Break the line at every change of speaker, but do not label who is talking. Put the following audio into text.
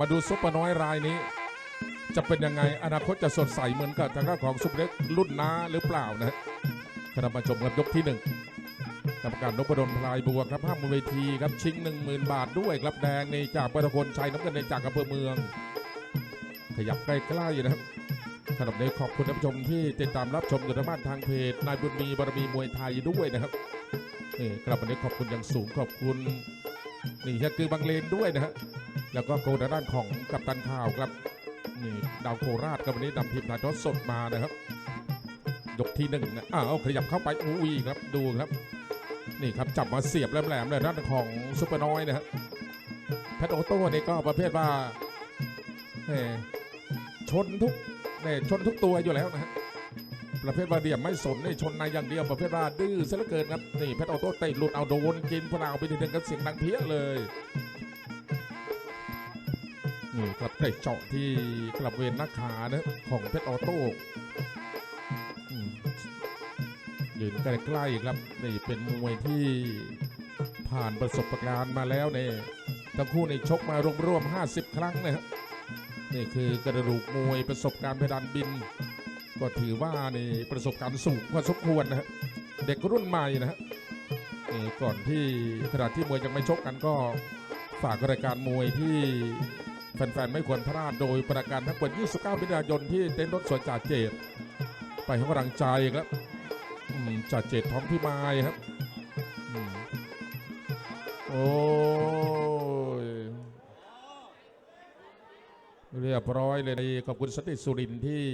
มาดูซุปเปอร์น้อยรายนี้ จะเป็นยังไงอนาคตจะสดใสเหมือนกับทางด้านของซุปเล็กรุ่นน้าหรือเปล่านะคณะมาชมครับยกที่หนึ่งกรรมการนพดลพลายบัวครับห้ามบนเวทีครับชิง 1 0,000 บาทด้วยครับแดงในจากปตคนชัยน้ำเงินในจากอำเภอเมือง ขยับใกล้ๆนะครับขณะนี้ขอบคุณท่านผู้ชมที่ติดตามรับชมอยู่ทางบ้านทางเพจนายบุญมีบารมีมวยไทยด้วยนะครับนี่กลับวันนี้ขอบคุณอย่างสูงขอบคุณนี่ฮะคือบางเลนด้วยนะฮะ แล้วก็โกดด้านของกัปตันข่าวครับนี่ดาวโคราชกับวันนี้นำทีมถ่ายทอดสดมานะครับ ยกที่หนึ่งนะอ้าวขยับเข้าไปอุ้ยครับดูครับ นี่ครับจับมาเสียบแหลมๆเลยด้านของซุปเปอร์น้อยนะฮะแพทโอโต้นี่ก็ประเภทว่าแหมชนทุกเนี่ยชนทุกตัวอยู่แล้วนะฮะประเภทว่าเดี่ยมไม่สนนี่ชนในอย่างเดียวประเภทว่าดื้อซะเหลือเกินครับนี่แพทโอโต้เตะหลุดเอาโดนกินพวกเราไปทีนึงกันเสียงดังเพี้ยเลย นี่ครับเตะเจาะที่กลับเวนหน้าขานะของเพชรออโต้อยืนใกล้ๆครับนี่เป็นมวยที่ผ่านประสบการณ์มาแล้วเนี่ยทั้งคู่ในชกมารวมๆ50 ครั้งนะฮะนี่คือกระดูกมวยประสบการณ์เพดานบิน ก็ถือว่านี่ประสบการณ์สูงพอสมควรนะฮะเด็กรุ่นใหม่นะฮะก่อนที่ขณะที่มวยยังไม่ชกกันก็ฝากรายการมวยที่ แฟนๆ ไม่ควรพลาดโดยประการทั้งหมด29มิถุนายนที่เต็นท์รถสวนจ่าเจต ไปให้กำลังใจครับจ่าเจตท้องพี่ไม้ครับ โอ้ย เรียบร้อยเลยขอบคุณสติสุรินที่